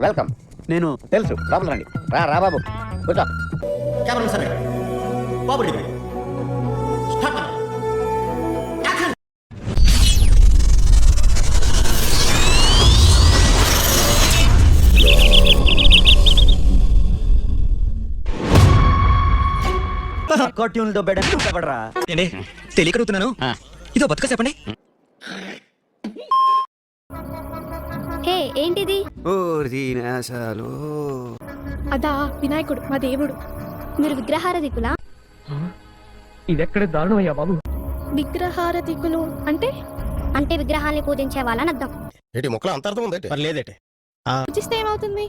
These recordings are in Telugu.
వెల్కమ్. నేను తెలుసు. లోపల రండి. రా రా బాబు. కూర్చో. కెమెరా సరే. బాబు కార్టూన్లతో బెడ తెలియకడుగుతున్నాను ఆ. ఇదో బతుక చెప్పండి. హే ఏంటిది? ఓరినాశాలు అదా వినాయకుడు మా దేవుడు. మీరు విగ్రహారధికులా ఇదెక్కడ దారుణమయ్యా బాబు? విగ్రహారధికులు అంటే? అంటే విగ్రహాల్ని పూజించే వాళ్ళని అర్థం. ఏంటి మొక్కలు అంత అర్థం ఉందంటే? మరి లేదేటే పూజిస్తే ఏమవుతుంది?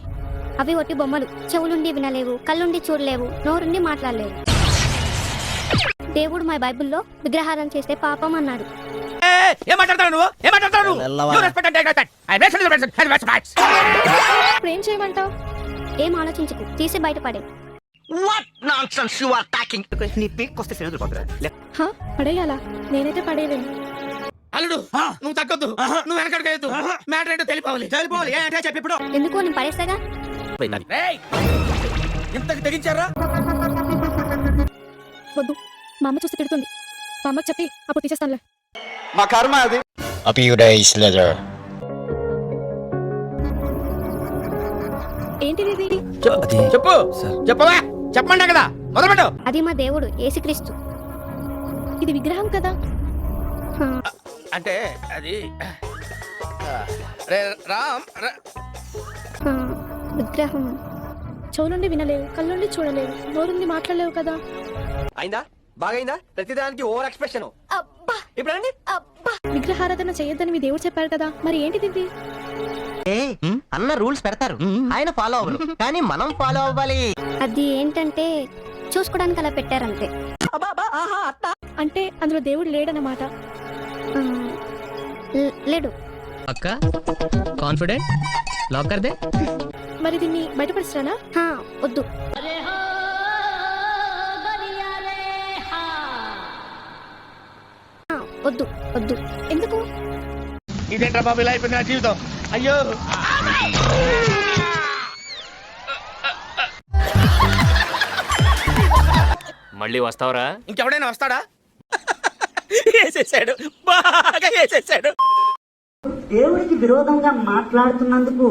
అవి ఒట్టి బొమ్మలు. చెవులుండి వినలేవు కళ్ళుండి చూడలేవు నోరుండి మాట్లాడలేవు. దేవుడు మా బైబిల్లో విగ్రహారం చేస్తే పాపం అన్నాడు. ఏం మాట్లాడతావు నువ్వు? ఏం మాట్లాడతావు నువ్వు? వెళ్ళవా. You respect and take respect. I respect the respect and respect. ఇప్పుడు ఏం చేయమంటావు? ఏం ఆలోచించకు. తీసి బయటపడే. నీ పీక్ వస్తే సినిమా పోతురా హా? పడేయాలా? నేనైతే పడేయలేను. అల్లుడు నువ్వు తగ్గొద్దు. నువ్వు వెనకడికి మ్యాటర్ ఏంటో తెలిపోవాలి. వెళ్ళిపోవాలి ఏంటో చెప్పి ఇప్పుడు. ఎందుకు నేను పడేస్తాగా? ఇంతకు తెగించారా? వద్దు. మా అమ్మ చూస్తే తిడుతుంది. మా అమ్మకి చెప్పి అప్పుడు తీసేస్తానులే. మా కర్మ అది. A few days later. ఏంటిది ఇది? చెప్పు. చెప్పవా? చెప్పమంటా కదా. మొదలుపెట్టు. అది మా దేవుడు ఏసుక్రీస్తు ఇది విగ్రహం కదా? హా, అంటే అది రే రామ్ రా- హా, విగ్రహం. చెవులుండి వినలేవు కళ్ళుండి చూడలేవు నోరుండి మాట్లాడలేవు కదా? అయిందా? బాగైందా? ప్రతిదానికి ఓవర్ ఎక్స్ప్రెషన్. ఇప్పుడు అండి విగ్రహారాధన చేయొద్దని మీ దేవుడు చెప్పారు కదా మరి ఏంటిది ఇది అన్న రూల్స్ పెడతారు. ఆయన ఫాలో అవ్వరు. కానీ మనం ఫాలో అవ్వాలి. అది ఏంటంటే చూసుకోవడానికి అలా పెట్టారంతే. అంటే అందులో దేవుడు లేడన్నమాట. ఆ, లే- లేడు. అక్క కాన్ఫిడెంట్ లాక్ కర్ దే మరి దీన్ని బయటపడుస్తానా హా, వద్దు. వద్దు వద్దు ఎందుకు ఇదేంట్రా బాబు ఇలా అయిపోయింది నా జీవితం అయ్యో మళ్ళీ వస్తావరా ఇంకెవడైనా వస్తాడా వేసేసాడు బాగా వేసేసాడు దేవుడికి విరోధంగా మాట్లాడుతున్నందుకు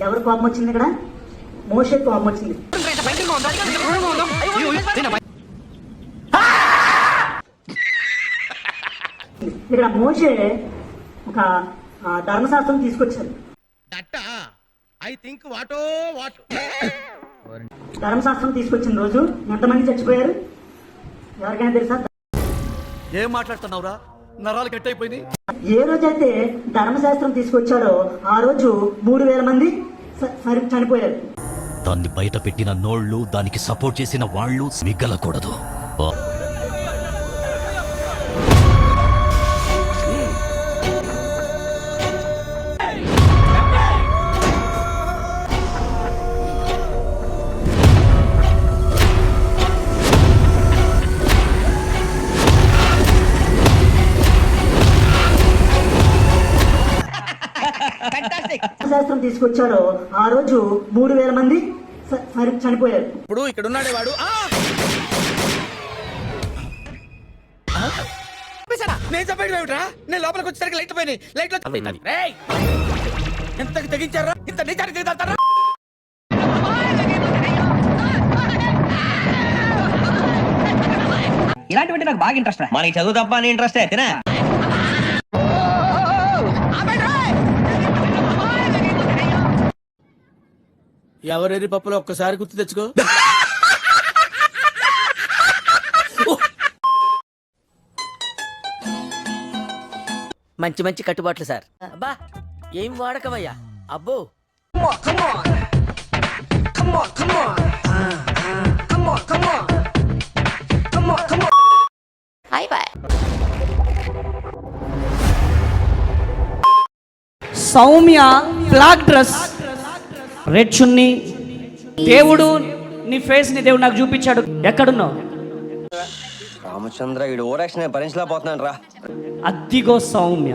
ఎవరు కోపం వచ్చింది ఇక్కడ మోషే కోపం వచ్చింది మోషే ఒక ధర్మశాస్త్రం తీసుకొచ్చారు. That I think what what. ధర్మశాస్త్రం తీసుకొచ్చిన రోజు ఎంతమంది చచ్చిపోయారు? ఎవరికైనా తెలుసా? ఏం మాట్లాడుతున్నావురా? నరాలు కట్ అయిపోయింది ఏ రోజైతే ధర్మశాస్త్రం తీసుకొచ్చాడో ఆ రోజు మూడు వేల మంది చనిపోయారు. దాన్ని బయట పెట్టిన నోళ్ళు దానికి సపోర్ట్ చేసిన వాళ్ళు మిగలకూడదు. ధర్మశాస్త్రం తీసుకొచ్చాడో ఆ రోజు మూడు వేల మంది చనిపోయారు. ఇప్పుడు ఇక్కడ ఉన్నాడే వాడు? నేను చెప్పేది ఏమిట్రా? నేను లోపలికి వచ్చేసరికి లైట్ పోయినాయి. లైట్ రేయ్! ఇంతకు తెగించారా? ఇంత నిజానికి తెగుతారా ఇలాంటివంటే నాకు బాగా ఇంట్రెస్ట్ మనకి చదువు తప్ప అని ఇంట్రెస్ట్ తినా? ఎవరెరి పప్పులో ఒక్కసారి గుర్తు తెచ్చుకో. మంచి మంచి కట్టుబాట్లు సార్. బా ఏం వాడకమయ్యా? అబ్బో. Soumya black dress. Red chunni. దేవుడు నీ ఫేస్ని దేవుడు నాకు చూపించాడు. ఎక్కడున్నావు? రామచంద్ర ఈడు ఓవర్ యాక్షన్ భరించలేకపోతున్నాను రా. అద్దిగో సౌమ్య.